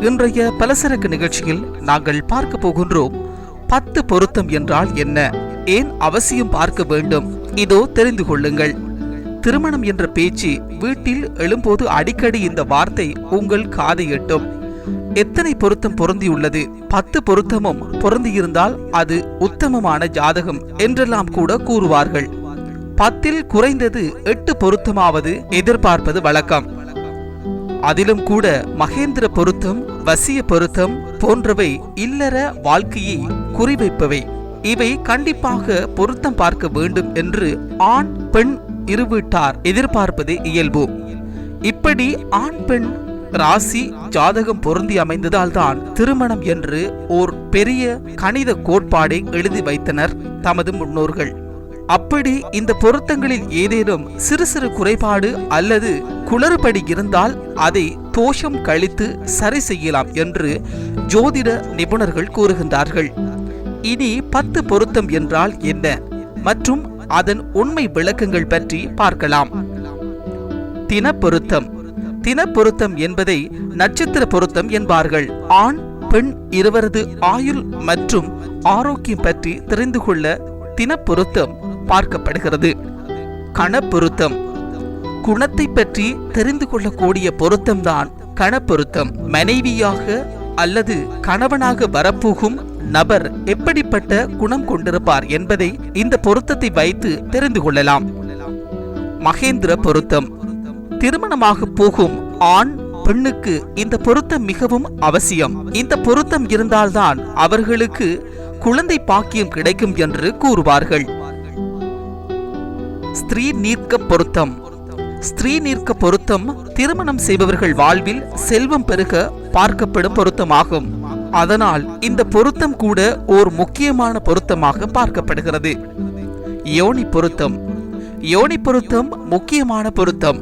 இன்றைய பலசரக்கு நிகழ்ச்சியில் நாங்கள் பார்க்க போகின்றோம் பத்து பொருத்தம் என்றால் என்ன? ஏன் அவசியம் பார்க்க வேண்டும்? இதோ தெரிந்து கொள்ளுங்கள். திருமணம் என்ற பேச்சு வீட்டில் எழும்போது அடிக்கடி இந்த வார்த்தை உங்கள் காதை எட்டும். எத்தனை பொருத்தம் பொருந்தியுள்ளது? பத்து பொருத்தமும் பொருந்தியிருந்தால் அது உத்தமமான ஜாதகம் என்றெல்லாம் கூட கூறுவார்கள். பத்தில் குறைந்தது எட்டு பொருத்தமாவது எதிர்பார்ப்பது வழக்கம். அதிலும் கூட மகேந்திர பொருத்தம் வசிய பொருத்தம் போன்றவை இல்லற வாழ்க்கையை குறிவைப்பவை. இவை கண்டிப்பாக பொருத்தம் பார்க்க வேண்டும் என்று ஆண் பெண் இருவீட்டார் எதிர்பார்ப்பது இயல்பு. இப்படி ஆண் பெண் ராசி ஜாதகம் பொருந்தி அமைந்ததால் தான் திருமணம் என்று ஓர் பெரிய கணித கோட்பாடை எழுதி வைத்தனர் தமது முன்னோர்கள். அப்படி இந்த பொருத்தங்களில் ஏதேனும் சிறு சிறு குறைபாடு அல்லது குளறுபடி இருந்தால் அதை தோஷம் கழித்து சரி செய்யலாம் என்று ஜோதிட நிபுணர்கள் கூறுகின்றார்கள். இனி பத்து பொருத்தம் என்றால் என்ன? மற்றும் அதன் உண்மை விளக்கங்கள் பற்றி பார்க்கலாம். தினப்பொருத்தம். தினப்பொருத்தம் என்பதை நட்சத்திர பொருத்தம் என்பார்கள். ஆண் பெண் இருவரது ஆயுள் மற்றும் ஆரோக்கியம் பற்றி தெரிந்து கொள்ள தினப்பொருத்தம் பார்க்கப்படுகிறது. கணப்பொருத்தம் குணத்தை பற்றி தெரிந்து கொள்ளக்கூடிய பொருத்தம்தான் கணப்பொருத்தம் மனைவியாக அல்லது கணவனாக வரப்போகும் நபர் எப்படிப்பட்ட குணம் கொண்டிருப்பார் என்பதை இந்த பொருத்தத்தை வைத்து தெரிந்து கொள்ளலாம். மகேந்திர பொருத்தம். திருமணமாக போகும் ஆண் பெண்ணுக்கு இந்த பொருத்தம் மிகவும் அவசியம். இந்த பொருத்தம் இருந்தால்தான் அவர்களுக்கு குழந்தை பாக்கியம் கிடைக்கும் என்று கூறுவார்கள். ஸ்திரீ நீர்க்க பொருத்தம். ஸ்திரீ நீர்க்க பொருத்தம் திருமணம் செய்பவர்கள் வாழ்வில் செல்வம் பெருக பார்க்கப்படும் பொருத்தமாகும். அதனால் இந்த பொருத்தம் கூட ஓர் முக்கியமான பொருத்தமாக பார்க்கப்படுகிறது. யோனி பொருத்தம். யோனி பொருத்தம் முக்கியமான பொருத்தம்.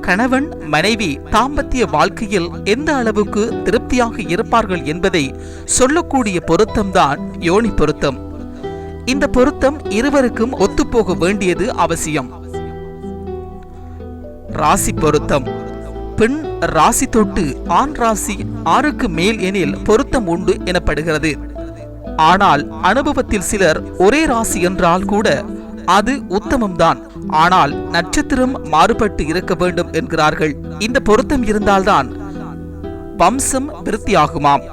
கணவன் மனைவி தாம்பத்திய வாழ்க்கையில் எந்த அளவுக்கு திருப்தியாக இருப்பார்கள் என்பதை சொல்லக்கூடிய பொருத்தம்தான் யோனி பொருத்தம். இந்த பொருத்தம் இருவருக்கும் ஒத்துப்போக வேண்டியது அவசியம். ராசி பொருத்தம். பெண் ராசி தொட்டு ஆண் ராசி ஆறுக்கு மேல் எனில் பொருத்தம் உண்டு எனப்படுகிறது. ஆனால் அனுபவத்தில் சிலர் ஒரே ராசி என்றால் கூட அது உத்தமம்தான். ஆனால் நட்சத்திரம் மாறுபட்டு இருக்க வேண்டும் என்கிறார்கள். இந்த பொருத்தம் இருந்தால்தான் வம்சம் விருத்தியாகுமாம்.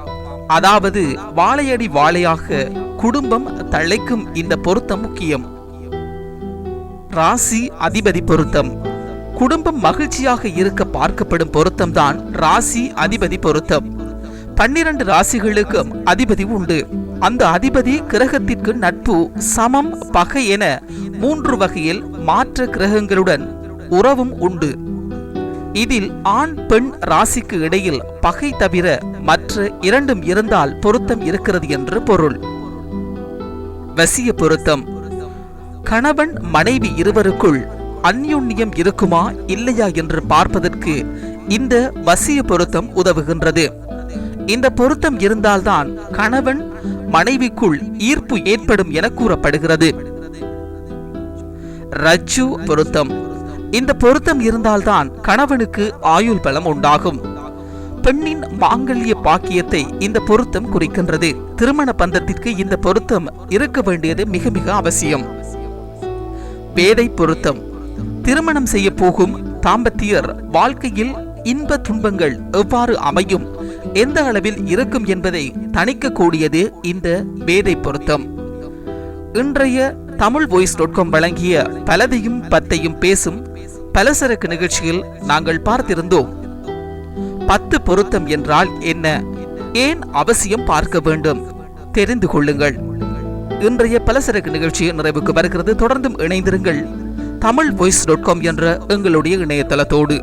அதாவது வாழையடி வாழையாக குடும்பம் தழைக்கும் இந்த பொருத்தம் முக்கியம். ராசி அதிபதி பொருத்தம். குடும்பம் மகிழ்ச்சியாக இருக்க பார்க்கப்படும் பொருத்தம் தான் ராசி அதிபதி பொருத்தம். பன்னிரண்டு ராசிகளுக்கும் அதிபதி உண்டு. அந்த அதிபதி கிரகத்திற்கு நட்பு சமம் பகை என மூன்று வகையில் மாற்ற கிரகங்களுடன் உறவும் உண்டு. இதில் ஆண் பெண் ராசிக்கு இடையில் பகை தவிர மற்ற இரண்டும் இருந்தால் பொருத்தம் இருக்கிறது என்று பொருள். வசிய பொருத்தம். கணவன் மனைவி இருவருக்குள் அந்யுன்யம் இருக்குமா இல்லையா என்று பார்ப்பதற்கு இந்த வசிய பொருத்தம் உதவுகின்றது. இந்த பொருத்தம் இருந்தால்தான் கணவன் மனைவிக்குள் ஈர்ப்பு ஏற்படும் என கூறப்படுகிறது. ரஜ்ஜு பொருத்தம். இந்த பொருத்தம் இருந்தால்தான் கணவனுக்கு ஆயுள் பலம் உண்டாகும். பெண்ணின் மாங்கல்ய பாக்கியத்தை இந்த பொருத்தம் குறிக்கின்றது. திருமண பந்தத்திற்கு இந்த பொருத்தம் இருக்க வேண்டியது மிக மிக அவசியம். வேதை பொருத்தம். திருமணம் செய்ய போகும் தாம்பத்தியர் வாழ்க்கையில் இன்ப துன்பங்கள் எவ்வாறு அமையும்? எந்த அளவில் இருக்கும் என்பதை தணிக்கக்கூடியது இந்த வேதை பொருத்தம். இன்றைய தமிழ் வாய்ஸ் டாட் காம் வழங்கிய பலதையும் பத்தையும் பேசும் பலசரக்கு நிகழ்ச்சியில் நாங்கள் பார்த்திருந்தோம். பத்து பொருத்தம் என்றால் என்ன? ஏன் அவசியம் பார்க்க வேண்டும்? தெரிந்து கொள்ளுங்கள். இன்றைய பலசரக்கு நிகழ்ச்சி நிறைவுக்கு வருகிறது. தொடர்ந்தும் இணைந்திருங்கள். தமிழ் வாய்ஸ் டாட் காம் என்ற எங்களுடைய இணையதளத்தோடு.